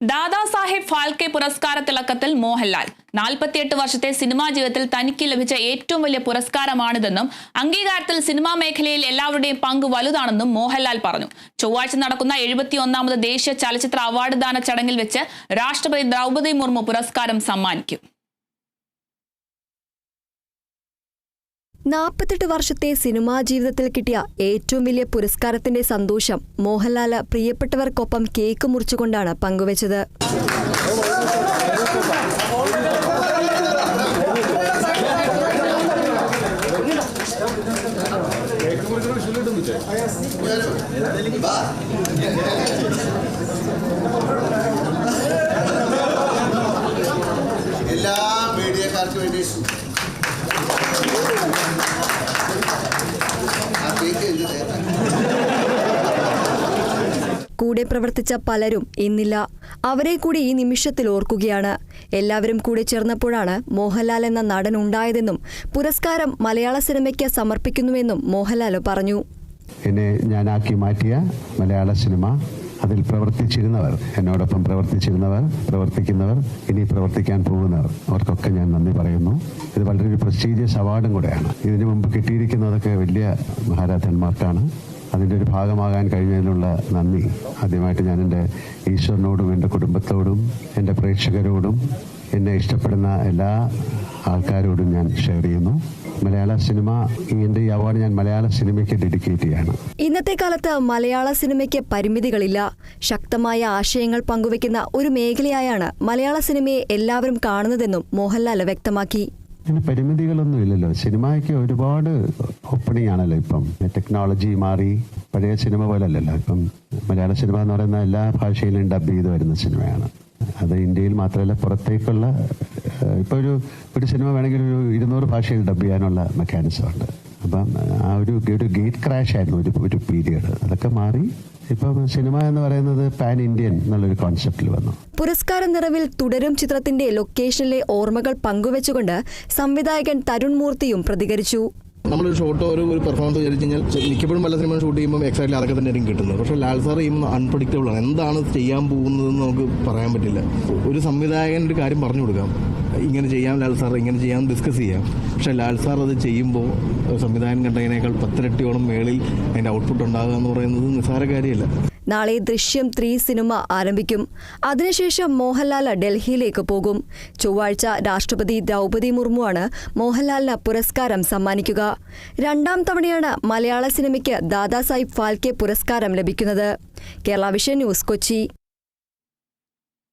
ദാദാസാഹേബ് ഫാൽക്കെ പുരസ്കാര തിളക്കത്തിൽ മോഹൻലാൽ. നാൽപ്പത്തിയെട്ട് വർഷത്തെ സിനിമാ ജീവിതത്തിൽ തനിക്ക് ലഭിച്ച ഏറ്റവും വലിയ പുരസ്കാരമാണിതെന്നും അംഗീകാരത്തിൽ സിനിമാ മേഖലയിൽ എല്ലാവരുടെയും പങ്ക് വലുതാണെന്നും മോഹൻലാൽ പറഞ്ഞു. ചൊവ്വാഴ്ച നടക്കുന്ന എഴുപത്തിയൊന്നാമത് ദേശീയ ചലച്ചിത്ര അവാർഡ് ദാന ചടങ്ങിൽ വെച്ച് രാഷ്ട്രപതി ദ്രൗപദി മുർമു പുരസ്കാരം സമ്മാനിക്കും. നാൽപ്പത്തെട്ട് വർഷത്തെ സിനിമാ ജീവിതത്തിൽ കിട്ടിയ ഏറ്റവും വലിയ പുരസ്കാരത്തിന്റെ സന്തോഷം മോഹൻലാൽ പ്രിയപ്പെട്ടവർക്കൊപ്പം കേക്ക് മുറിച്ചുകൊണ്ടാണ് പങ്കുവച്ചത്. എല്ലാ കൂടെ പ്രവർത്തിച്ച പലരും ഇന്നില്ല. അവരെ കൂടി ഈ നിമിഷത്തിൽ ഓർക്കുകയാണ്. എല്ലാവരും കൂടെ ചേർന്നപ്പോഴാണ് മോഹൻലാൽ എന്ന നടൻ ഉണ്ടായതെന്നും പുരസ്കാരം മലയാള സിനിമയ്ക്ക് സമർപ്പിക്കുന്നുവെന്നും മോഹൻലാൽ പറഞ്ഞു. എന്നെ ഞാനാക്കി മാറ്റിയ മലയാള സിനിമ അതിൽ പ്രവർത്തിച്ചിരുന്നവർ എന്നോടൊപ്പം പ്രവർത്തിച്ചിരുന്നവർ പ്രവർത്തിക്കുന്നവർ ഇനി പ്രവർത്തിക്കാൻ പോകുന്നവർ അവർക്കൊക്കെ ഞാൻ നന്ദി പറയുന്നു. ഇത് വളരെ ഒരു പ്രസ്റ്റീജിയസ് അവാർഡും കൂടെയാണ്. ഇതിനു മുമ്പ് കിട്ടിയിരിക്കുന്നതൊക്കെ വലിയ മഹാരാജന്മാർക്കാണ് അതിന്റെ ഒരു ഭാഗമാകാൻ കഴിഞ്ഞതിനുള്ള നന്ദി. ആദ്യമായിട്ട് ഞാൻ എന്റെ ഈശ്വരനോടും എന്റെ കുടുംബത്തോടും എന്റെ പ്രേക്ഷകരോടും എന്നെ ഇഷ്ടപ്പെടുന്ന എല്ലാ ആൾക്കാരോടും ഞാൻ ഷെയർ ചെയ്യുന്നു. മലയാള സിനിമ എന്റെ ഈ അവാർഡ് ഞാൻ മലയാള സിനിമയ്ക്ക് ഡെഡിക്കേറ്റ് ചെയ്യാണ്. ഇന്നത്തെ കാലത്ത് മലയാള സിനിമയ്ക്ക് പരിമിതികളില്ല. ശക്തമായ ആശയങ്ങൾ പങ്കുവെക്കുന്ന ഒരു മേഖലയായാണ് മലയാള സിനിമയെ എല്ലാവരും കാണുന്നതെന്നും മോഹൻലാൽ വ്യക്തമാക്കി. അങ്ങനെ പരിമിതികളൊന്നും ഇല്ലല്ലോ. സിനിമയ്ക്ക് ഒരുപാട് ഓപ്പണിംഗ് ആണല്ലോ ഇപ്പം ടെക്നോളജി മാറി. പഴയ സിനിമ പോലെ അല്ലല്ലോ ഇപ്പം മലയാള സിനിമ എന്ന് പറയുന്ന എല്ലാ ഭാഷയിലും ഡബ് ചെയ്ത് വരുന്ന സിനിമയാണ്. അത് ഇന്ത്യയിൽ മാത്രമല്ല പുറത്തേക്കുള്ള ഇപ്പൊ ഒരു ഒരു സിനിമ വേണമെങ്കിൽ ഒരു ഇരുന്നൂറ് ഭാഷയിൽ ഡബ് ചെയ്യാനുള്ള മെക്കാനിസം ഉണ്ട്. അപ്പം ആ ഒരു ഒരു ഗേറ്റ് ക്രാഷ് ആയിരുന്നു ഒരു ഒരു പീരിയഡ് അതൊക്കെ മാറി ഇപ്പം സിനിമ എന്ന് പറയുന്നത് പാൻ ഇന്ത്യൻ എന്നുള്ളൊരു കോൺസെപ്റ്റിൽ വന്നു. പുരസ്കാര നിറവിൽ തുടരും ചിത്രത്തിന്റെ ലൊക്കേഷനിലെ ഓർമ്മകൾ പങ്കുവെച്ചുകൊണ്ട് സംവിധായകൻ തരുൺ മൂർത്തിയും പ്രതികരിച്ചു. നമ്മളൊരു ഷോട്ടോ ഒരു ഒരു പെർഫോമൻസ് വിചാരിച്ചു കഴിഞ്ഞാൽ മിക്കപ്പോഴും പല സിനിമ ഷൂട്ട് ചെയ്യുമ്പോൾ എക്സാക്ട്ലി അതൊക്കെ തന്നെ ആയിരിക്കും കിട്ടുന്നത്. പക്ഷേ ലാൽ സാർ ചെയ്യുമ്പോൾ അൺപ്രഡിക്റ്റബിൾ ആണ്. എന്താണ് ചെയ്യാൻ പോകുന്നതെന്ന് നമുക്ക് പറയാൻ പറ്റില്ല. ഒരു സംവിധായകൻ ഒരു കാര്യം പറഞ്ഞു കൊടുക്കാം. ഇങ്ങനെ ചെയ്യാം ലാൽ സാർ ഇങ്ങനെ ചെയ്യാം ഡിസ്കസ് ചെയ്യാം. പക്ഷേ ലാൽ സാർ അത് ചെയ്യുമ്പോൾ സംവിധായകൻ കണ്ടതിനേക്കാൾ പത്തിരട്ടിയോളം മേളിൽ അതിന്റെ ഔട്ട്പുട്ട് ഉണ്ടാകുക എന്ന് പറയുന്നത് നിസ്സാര കാര്യമല്ല. നാളെ ദൃശ്യം ത്രീ സിനിമ ആരംഭിക്കും. അതിനുശേഷം മോഹൻലാൽ ഡൽഹിയിലേക്ക് പോകും. ചൊവ്വാഴ്ച രാഷ്ട്രപതി ദ്രൗപദി മുർമുവാണ് മോഹൻലാലിന് പുരസ്കാരം സമ്മാനിക്കുക. രണ്ടാം തവണയാണ് മലയാള സിനിമയ്ക്ക് ദാദാസാഹിബ് ഫാൽക്കെ പുരസ്കാരം ലഭിക്കുന്നത്. Kerala vision news Kochi.